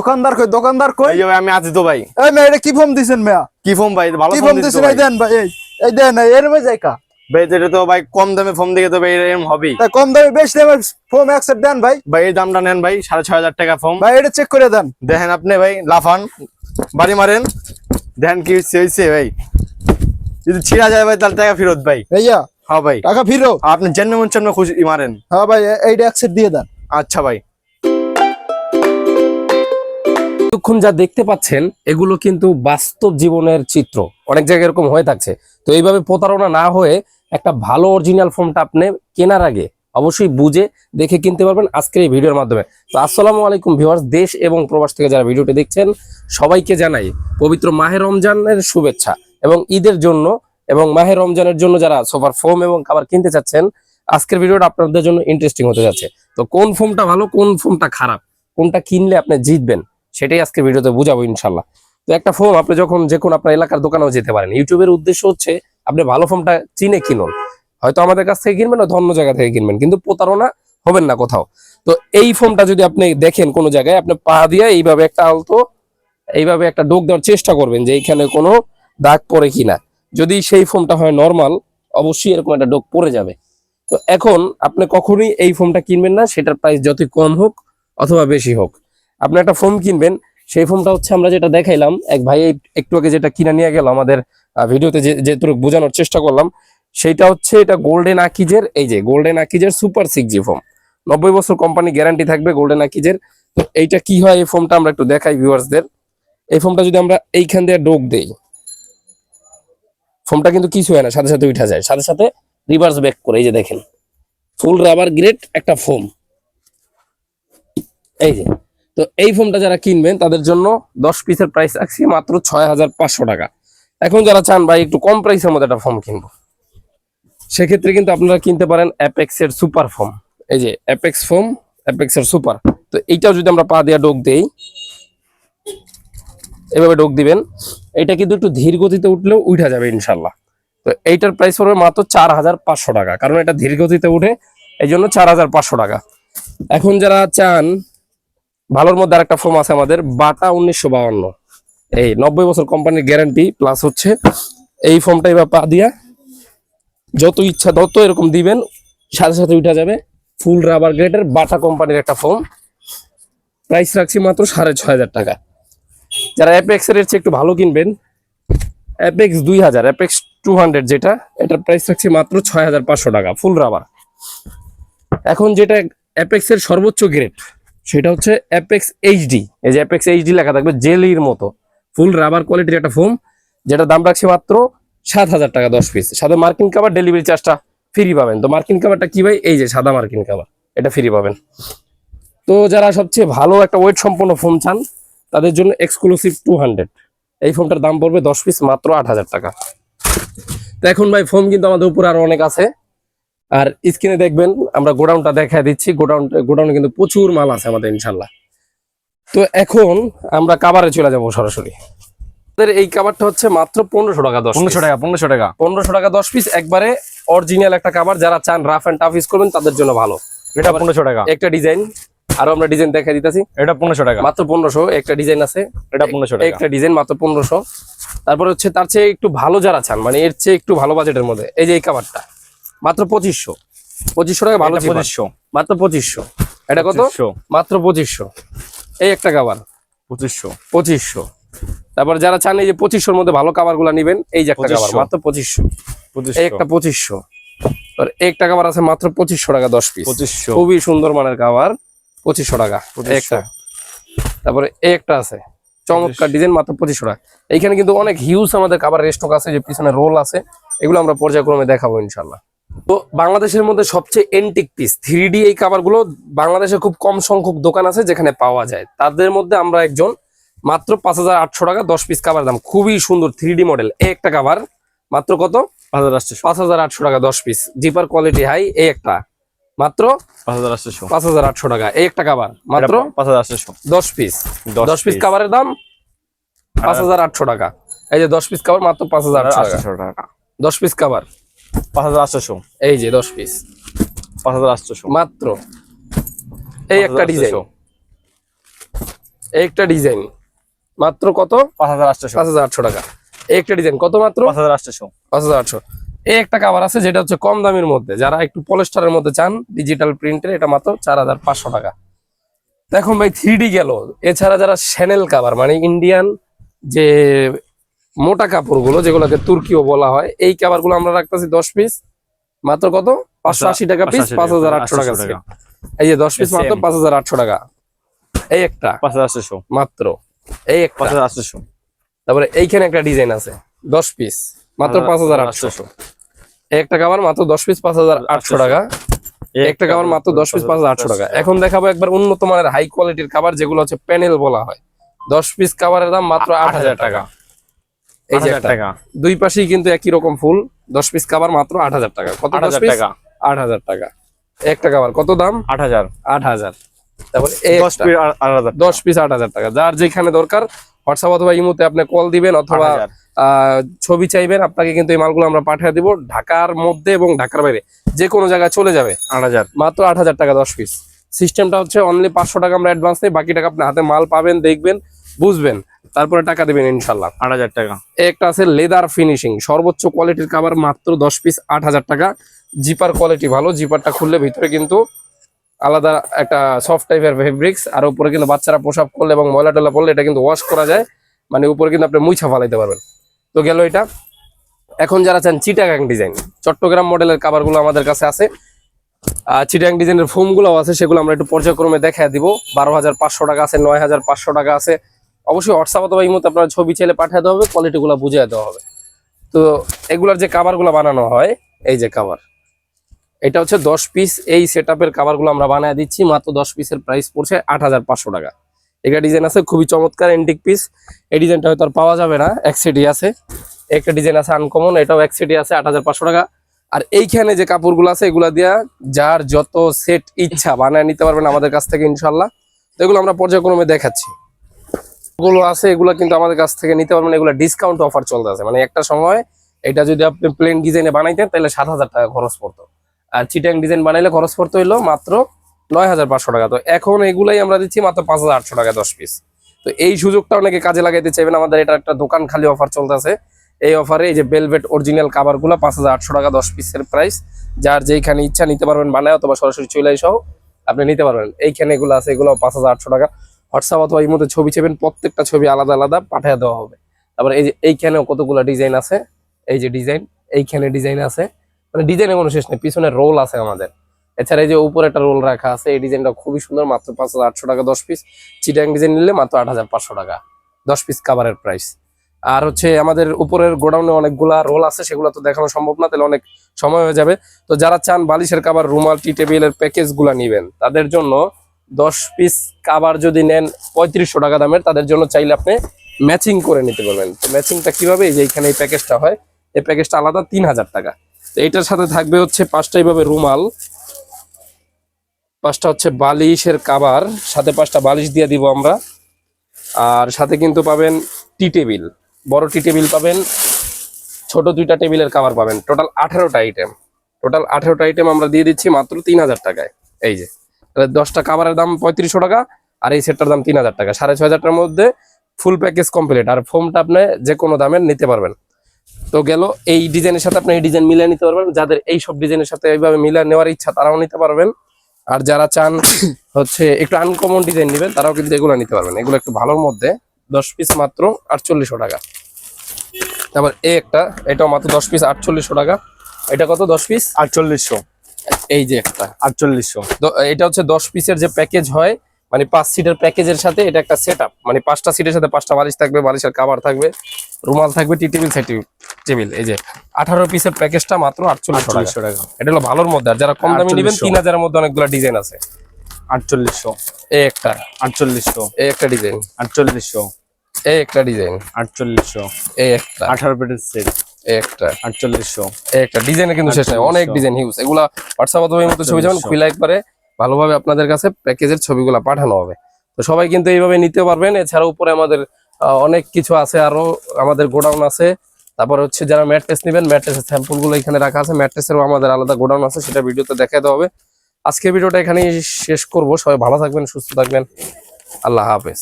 দোকানদার কই দোকানদার কই? এই আমি আছি তো ভাই। এই মেয়ে এটা কি ফোন দিছেন মেয়া? কি ফোন ভাই? ভালো কি ফোন ফোন দিছেন? এই ভাই। দেন ভাই এই এই দেন এর মধ্যে যাই কা? ভাই এটা তো ভাই কম দামে ফোন দিকে তো ভাই এরকম হবেই। তাই কম দামে বেশি দামে ফোন অ্যাকসেপ্ট দেন ভাই। ভাই এই দামটা নেন ভাই সাড়ে ছয় হাজার টাকা ফোন ভাই এটা চেক করে দেন। দেখেন আপনি ভাই লাফান। বাড়ি মারেন। দেখেন কি হয়েছে ভাই। যদি ছিঁড়া যায় ভাই তাহলে টাকা ফেরত ভাই। ভাইয়া হ্যাঁ ভাই। টাকা ফিরো আপনি জেনে মন খুশি মারেন। হ্যাঁ ভাই এইটা অ্যাকসেপ্ট দিয়ে দেন। আচ্ছা ভাই। এতক্ষণ যা দেখতে পাচ্ছেন, এগুলো কিন্তু বাস্তব জীবনের চিত্র। অনেক জায়গায় এরকম হয়ে থাকছে। তো এইভাবে প্রতারণা না হয়ে একটা ভালো অরিজিনাল ফোনটা আপনি কেনার আগে অবশ্যই বুঝে দেখে কিনতে পারবেন আজকের এই ভিডিওর মাধ্যমে। তো আসসালামু আলাইকুম ভিউয়ার্স, দেশ এবং প্রবাস থেকে যারা ভিডিওটি দেখছেন, সবাইকে জানাই পবিত্র মাহে রমজানের শুভেচ্ছা এবং ঈদের জন্য এবং মাহে রমজানের জন্য যারা সোফার ফোম এবং খাবার কিনতে চাচ্ছেন, আজকের ভিডিওটা আপনাদের জন্য ইন্টারেস্টিং হতে যাচ্ছে। তো কোন ফোমটা ভালো, কোন ফোমটা খারাপ, কোনটা কিনলে আপনি জিতবেন? সেটাই আজকে ভিডিওতে বুঝাবো ইনশাল্লাহ। তো একটা ফোন আপনি যখন যে কোনো আপনার এলাকার দোকানেও যেতে পারেন। ইউটিউবের উদ্দেশ্য হচ্ছে আপনি ভালো ফোনটা চিনে কিনুন। হয়তো আমাদের কাছ থেকে কিনবেন, হয়তো অন্য জায়গা থেকে কিনবেন, কিন্তু প্রতারণা হবেন না কোথাও। তো এই ফোনটা যদি আপনি দেখেন কোনো জায়গায়, আপনি পা দিয়ে এইভাবে একটা আলতো, এইভাবে একটা ডোক দেওয়ার চেষ্টা করবেন যে এইখানে কোনো দাগ পড়ে কিনা। যদি সেই ফোনটা হয় নর্মাল অবশ্যই এরকম একটা ডোক পড়ে যাবে। তো এখন আপনি কখনোই এই ফোনটা কিনবেন না, সেটার প্রাইস যতই কম হোক অথবা বেশি হোক। আপনি একটা ফোন কিনবেন, সেই ফোনটা হচ্ছে আমরা যেটা দেখাইলাম, এক ভাই একটু আগে যেটা কিনে নিয়ে গেল আমাদের ভিডিওতে যেটুকু বোঝানোর চেষ্টা করলাম, সেইটা হচ্ছে এটা গোল্ডেন আকিজের এই যে গোল্ডেন আকিজের সুপার সিক্স জি ফোন নব্বই বছর কোম্পানি গ্যারান্টি থাকবে গোল্ডেন আকিজের তো এইটা কি হয় এই ফোনটা আমরা একটু দেখাই ভিউয়ার্সদের এই ফোনটা যদি আমরা এইখান দিয়ে ডোক দেই ফোনটা কিন্তু কিছু হয় না, সাথে সাথে উঠা যায়। সাথে সাথে রিভার্স ব্যাক করে, এই যে দেখেন ফুল রাবার গ্রেড একটা ফোম। এই যে তো এই ফোনটা যারা কিনবেন, তাদের জন্য দশ পিসের প্রাইস রাখছি মাত্র ছয় হাজার পাঁচশো টাকা। এখন যারা চান ভাই, একটু কম প্রাইসের মধ্যে একটা ফোন কিনবো। সেক্ষেত্রে কিন্তু আপনারা কিনতে পারেন অ্যাপেক্স এর সুপার ফোম এই যে অ্যাপেক্স ফোম অ্যাপেক্স এর সুপার তো এইটাও যদি আমরা পা দিয়ে ডোক দেই, এভাবে ডোক দিবেন এটা কিন্তু একটু ধীর গতিতে উঠলেও উঠা যাবে ইনশাল্লাহ তো এইটার প্রাইস পড়বে মাত্র চার হাজার পাঁচশো টাকা। কারণ এটা ধীর গতিতে উঠে এই জন্য চার হাজার পাঁচশো টাকা। এখন যারা চান ভালোর মধ্যে আর একটা ফোম আছে আমাদের, বাটা উনিশশো বাউান্ন এই নব্বই বছর কোম্পানির গ্যারান্টি প্লাস হচ্ছে এই ফোমটা এবার পা দিয়া। যত ইচ্ছা তত এরকম দিবেন, সাথে সাথে উঠা যাবে। ফুল রাবার গ্রেডের বাটা কোম্পানির একটা ফোম প্রাইস রাখছি মাত্র সাড়ে ছয় হাজার টাকা। যারা অ্যাপেক্স এর চেয়ে একটু ভালো কিনবেন অ্যাপেক্স দুই হাজার অ্যাপেক্স টু হান্ড্রেড যেটা, এটার প্রাইস রাখছি মাত্র ছয় হাজার পাঁচশো টাকা ফুল রাবার এখন যেটা অ্যাপেক্স এর সর্বোচ্চ গ্রেড সেটা হচ্ছে অ্যাপেক্স এইচডি এই যে অ্যাপেক্স এইচডি লেখা থাকবে জেলির মতো। ফুল রাবার কোয়ালিটির একটা ফোম যেটা দাম রাখছি মাত্র সাত হাজার টাকা দশ পিস সাথে মার্কিন কাবার ডেলিভারি চার্জটা ফ্রি পাবেন। তো মার্কিন কাবারটা কি ভাই? এই যে সাদা মার্কিন কাবার এটা ফ্রি পাবেন। তো যারা সবচেয়ে ভালো একটা ওয়েট সম্পন্ন ফোন চান, তাদের জন্য এক্সক্লুসিভ টু হান্ড্রেড এই ফোনটার দাম পড়বে দশ পিস মাত্র আট হাজার টাকা। তো এখন ভাই ফোন কিন্তু আমাদের উপরে আরও অনেক আছে। আর স্ক্রিনে দেখবেন আমরা গোডাউনটা দেখা দিচ্ছি। গোডাউন গোডাউনে কিন্তু প্রচুর মাল আছে আমাদের ইনশাল্লাহ তো এখন আমরা কাবারে চলে যাব সরাসরি। আমাদের এই কাবারটা হচ্ছে মাত্র পনেরোশো টাকা দশ পনেরোশো টাকা পনেরোশো টাকা। পনেরোশো টাকা দশ পিস একবারে অরিজিনাল একটা কাবার যারা চান রাফ অ্যান্ড টাফ ইউজ করবেন তাদের জন্য ভালো। এটা পনেরোশো টাকা। একটা ডিজাইন আরও আমরা ডিজাইন দেখা দিতেছি। এটা পনেরোশো টাকা। মাত্র পনেরোশো একটা ডিজাইন আছে। এটা পনেরোশো টাকা। একটা ডিজাইন মাত্র পনেরোশো। তারপরে হচ্ছে তার চেয়ে একটু ভালো যারা চান মানে এর চেয়ে একটু ভালো বাজেটের মধ্যে এই যে এই কাবারটা মাত্র পঁচিশশো। পঁচিশশো টাকা ভালো পঁচিশশো। মাত্র পঁচিশশো। এটা কত? মাত্র পঁচিশশো। এই একটা কাবার পঁচিশশো। পঁচিশশো। তারপর যারা চান এই যে পঁচিশশোর মধ্যে ভালো কাবারগুলা নিবেন এই যে একটা কাবার মাত্র পঁচিশশো। এই একটা পঁচিশশো। একটা কাবার আছে মাত্র পঁচিশশো টাকা দশ পিস পঁচিশশো। খুবই সুন্দর মানের কাবার পঁচিশশো টাকা। এই 2500 একটা। তারপরে এই একটা আছে। চমৎকার ডিজাইন মাত্র পঁচিশশো টাকা। এইখানে কিন্তু অনেক হিউজ আমাদের কাবার স্টক আছে যে পিছনে রোল আছে এগুলো আমরা পর্যায়ক্রমে দেখাবো ইনশাল্লাহ তো বাংলাদেশের মধ্যে সবচেয়ে এন্টিক পিস থ্রি ডি এই কাবারগুলো বাংলাদেশে খুব কম সংখ্যক দোকান আছে যেখানে পাওয়া যায়। তাদের মধ্যে আমরা একজন মাত্র পাঁচ হাজার আটশো টাকা দশ পিস কাবার দাম। খুবই সুন্দর থ্রি ডি মডেল এই একটা কাবার মাত্র কত? পাঁচ হাজার আটশো। পাঁচ হাজার আটশো টাকা দশ পিস জিপার কোয়ালিটি হাই এই একটা। মাত্র পাঁচ হাজার আটশো। টাকা এই একটা কাবার মাত্র পাঁচ হাজার আটশো। দশ পিস দশ পিস কাভারের দাম পাঁচ হাজার আটশো টাকা। এই যে দশ পিস কাভার মাত্র পাঁচ হাজার আটশো টাকা। আটশো টাকা। দশ পিস কাভার পাঁচ হাজার আটশো। এই যে দশ পিস পাঁচ হাজার আটশো। মাত্র। এই একটা ডিজাইন। এই একটা ডিজাইন। মাত্র কত? পাঁচ হাজার আটশোশো পাঁচ হাজার আটশো টাকা। এই একটা ডিজাইন। কত মাত্র? পাঁচ হাজার আটশোশো পাঁচ হাজার আটশো। এই একটা কাভার আছে যেটা হচ্ছে কম দামের মধ্যে। যারা একটু পলেস্টারের মধ্যে চান ডিজিটাল প্রিন্টের এটা মাত্র চার হাজার পাঁচশো টাকা। এখন ভাই থ্রি গেল। এছাড়া যারা শ্যানেল কাভার মানে ইন্ডিয়ান যে মোটা কাপড়গুলো যেগুলোকে তুর্কিও বলা হয়। এই কাভারগুলো আমরা রাখতেছি দশ পিস মাত্র কত? পাঁচশো আশি টাকা পিস পাঁচ হাজার আটশো টাকা। এই যে দশ পিস মাত্র. পাঁচ হাজার আটশো টাকা। এই একটা। পাঁচ হাজার আটশোশো মাত্র। এই একটা। পাঁচ হাজার আটশোশো তারপরে এইখানে একটা ডিজাইন আছে। দশ পিস মাত্র পাঁচ হাজার আটশো। একটা কাভার মাত্র দশ পিস পাঁচ হাজার আটশো টাকা। একটা কাভার মাত্র দশ পিস পাঁচ হাজার আটশো টাকা। এখন দেখাবো একবার উন্নত মানের হাই কোয়ালিটির কাভার যেগুলো হচ্ছে প্যানেল বলা হয়। দশ পিস কাভারের দাম মাত্র আট হাজার টাকা। এই যে। টাকা। দুই পাশেই কিন্তু একই রকম ফুল দশ পিস কাভার মাত্র আট হাজার টাকা। কত আট হাজার টাকা। আট হাজার টাকা। একটা কাভার কত দাম? আট হাজার। আট হাজার। তারপর এই দশ পিস আট হাজার দশ পিস আট হাজার টাকা। যার যেখানে দরকার হোয়াটসঅ্যাপ অথবা ইমোতে আপনি কল দিবেন অথবা ছবি চাইবেন আপনাকে কিন্তু এই মালগুলো আমরা পাঠিয়ে দিব ঢাকার মধ্যে এবং ঢাকার বাইরে। যে কোনো জায়গায় চলে যাবে। আট হাজার। মাত্র আট হাজার টাকা দশ পিস সিস্টেমটা হচ্ছে অনলি পাঁচশো টাকা আমরা অ্যাডভান্স নেই বাকি টাকা আপনি হাতে মাল পাবেন দেখবেন বুঝবেন। তারপরে টাকা দেবেন ইনশাল্লাহ আট হাজার টাকা। একটা আছে লেদার ফিনিশিং। সর্বোচ্চ কোয়ালিটির কাভার মাত্র দশ পিস আট হাজার টাকা। জিপার কোয়ালিটি ভালো জিপারটা খুললে ভিতরে কিন্তু আলাদা একটা সফট টাইপের ফেব্রিক্স আর উপরে কিন্তু বাচ্চারা পোশাক করলে এবং ময়লা টলা পড়লে এটা কিন্তু ওয়াশ করা যায়। মানে উপরে কিন্তু আপনি মুইছা ফালাইতে পারবেন। তো গেল এটা। এখন যারা চান চিটাগাং ডিজাইন চট্টগ্রাম মডেলের কাভারগুলো আমাদের কাছে আছে। আর চিটাগাং ডিজাইনের ফোমগুলো আছে সেগুলো আমরা একটু পর্যায়ক্রমে দেখা দিব। বারো হাজার পাঁচশো টাকা আছে নয় হাজার পাঁচশো টাকা আছে। অবশ্যই হোয়াটসঅ্যাপ অথবা এই মতো আপনার ছবি চাইলে পাঠিয়ে দেওয়া হবে কোয়ালিটিগুলো বুঝিয়ে দেওয়া হবে। তো এগুলার যে কাভারগুলো বানানো হয়, এই যে কাভার এটা হচ্ছে দশ পিস এই সেট আপের কাভারগুলো আমরা বানিয়ে দিচ্ছি, মাত্র দশ পিসের প্রাইস পড়ছে আট হাজার পাঁচশো টাকা। এটা ডিজাইন আছে, খুবই চমৎকার এন্টিক পিস এই ডিজাইনটা হয়তো আর পাওয়া যাবে না, এক সিটি আছে। একটা ডিজাইন আছে আনকমন এটাও এক সিটি আছে, আট হাজার পাঁচশো টাকা। আর এইখানে যে কাপড়গুলো আছে, এগুলা দিয়া যার যত সেট ইচ্ছা বানায় নিতে পারবেন আমাদের কাছ থেকে ইনশাল্লাহ তো এগুলো আমরা পর্যায়ক্রমে দেখাচ্ছি। গুলো আছে, এগুলো কিন্তু আমাদের কাছ থেকে নিতে পারবেন। এগুলো ডিসকাউন্ট অফার চলতেছে। মানে একটা সময় এটা যদি আপনি প্লেন ডিজাইনে বানাইতেন, তাহলে সাত হাজার টাকা খরচ পড়তো। আর চিটাং ডিজাইন বানাইলে খরচ পড়তো হইল মাত্র নয় হাজার পাঁচশো টাকা। তো এখন এগুলাই আমরা দিচ্ছি মাত্র পাঁচ হাজার আটশো টাকা, দশ পিস তো এই সুযোগটা অনেকে কাজে লাগাইতে চাইবেন। আমাদের এটা একটা দোকান খালি অফার চলতেছে। এই অফারে এই যে বেলভেট অরিজিনাল কাভারগুলো পাঁচ হাজার আটশো টাকা, দশ পিসের প্রাইস যার যেইখানে ইচ্ছা নিতে পারবেন বানায় অথবা সরাসরি চলে সহ আপনি নিতে পারবেন। এইখানে এগুলো আছে এগুলো পাঁচ হাজার আটশো টাকা। হোয়াটসঅ্যাপ অথবা মধ্যে ছবি চাইবেন প্রত্যেকটা ছবি আলাদা আলাদা পাঠিয়ে দেওয়া হবে। তারপরে এই যে এইখানেও কতগুলো ডিজাইন আছে? এই যে ডিজাইন, এইখানে ডিজাইন আছে। মানে ডিজাইনের কোনো শেষ নেই, পিছনে রোল আছে আমাদের। এছাড়া এই যে উপরে একটা রোল রাখা আছে, এই ডিজাইনটা খুবই সুন্দর, মাত্র পাঁচ হাজার আটশো টাকা, দশ পিস। চিটাং ডিজাইন নিলে মাত্র আট হাজার পাঁচশো টাকা, দশ পিস কাভারের প্রাইস আর হচ্ছে আমাদের উপরের গোডাউনে অনেকগুলা রোল আছে, সেগুলো তো দেখানো সম্ভব না, তাহলে অনেক সময় হয়ে যাবে। তো যারা চান বালিশের কাবার রুমাল টি টেবিলের প্যাকেজগুলা নিবেন, তাদের জন্য দশ পিস কাবার যদি নেন পঁয়ত্রিশশো টাকা দামের, তাদের জন্য চাইলে আপনি ম্যাচিং করে নিতে পারবেন। তো ম্যাচিংটা কীভাবে? এই যে এখানে এই প্যাকেজটা হয়, এই প্যাকেজটা আলাদা তিন হাজার টাকা। তো এটার সাথে থাকবে হচ্ছে পাঁচটা এইভাবে রুমাল, পাঁচটা হচ্ছে বালিশের কাবার সাথে পাঁচটা বালিশ দিয়ে দিব আমরা। আর সাথে কিন্তু পাবেন টি টেবিল, বড় টি টেবিল পাবেন, ছোট দুইটা টেবিলের কাবার পাবেন। টোটাল আঠেরোটা আইটেম টোটাল আঠেরোটা আইটেম আমরা দিয়ে দিচ্ছি মাত্র তিন হাজার টাকায়। এই যে দশটা কাভারের দাম পঁয়ত্রিশশো টাকা আর এই সেটটার দাম তিন হাজার টাকা। সাড়ে ছয় হাজার টাকার মধ্যে ফুল প্যাকেজ কমপ্লিট আর ফোমটা আপনি যে কোনো দামের নিতে পারবেন। তো গেল এই ডিজাইনের সাথে আপনি এই ডিজাইন মিলিয়ে নিতে পারবেন। যাদের এই সব ডিজাইনের সাথে এইভাবে মিলিয়ে নেওয়ার ইচ্ছা, তারাও নিতে পারবেন। আর যারা চান হচ্ছে একটু আনকমন ডিজাইন নেবেন, তারাও কিন্তু এগুলো নিতে পারবেন। এগুলো একটু ভালোর মধ্যে দশ পিস মাত্র আটচল্লিশশো টাকা। তারপর এই একটা, এটাও মাত্র দশ পিস আটচল্লিশশো টাকা। এটা কত? দশ পিস আটচল্লিশশো। এই যে একটা আটচল্লিশশো। এটা হচ্ছে দশ পিসের যে প্যাকেজ হয় মানে পাঁচ সিটের প্যাকেজের সাথে এটা একটা সেট মানে পাঁচটা সিটের সাথে পাঁচটা বালিশ থাকবে বালিশের কাভার থাকবে রুমাল থাকবে টি টেবিল সেট টেবিল এই যে আঠারো পিসের প্যাকেজটা মাত্র আটচল্লিশশো টাকা। এটা হলো ভালোর মধ্যে আর যারা কম দামি নেবেন তিন হাজারের মধ্যে অনেকগুলো ডিজাইন আছে। আটচল্লিশশো। এই একটা। আটচল্লিশশো। এই একটা ডিজাইন আটচল্লিশশো। এই একটা ডিজাইন আটচল্লিশশো। এই একটা। আঠারো পেটের সেট একটা। আটচল্লিশশো। এই একটা। ডিজাইনে কিন্তু শেষ নাই। অনেক ডিজাইন হিউজ এগুলা হোয়াটসঅ্যাপ অথবা মতো ছবি যেমন 4800 খুলে একবারে ভালোভাবে আপনাদের কাছে প্যাকেজের ছবিগুলো পাঠানো হবে। তো সবাই কিন্তু এইভাবে নিতে পারবেন। এছাড়া উপরে আমাদের অনেক কিছু আছে। আরও আমাদের গোডাউন আছে। তারপর হচ্ছে যারা ম্যাট্রেস নেবেন ম্যাট্রেসের স্যাম্পলগুলো এখানে রাখা আছে। ম্যাট্রেসেরও আমাদের আলাদা গোডাউন আছে। সেটা ভিডিওতে দেখাতে হবে। আজকের ভিডিওটা এখানেই শেষ করব। সবাই ভালো থাকবেন সুস্থ থাকবেন। আল্লাহ হাফেজ।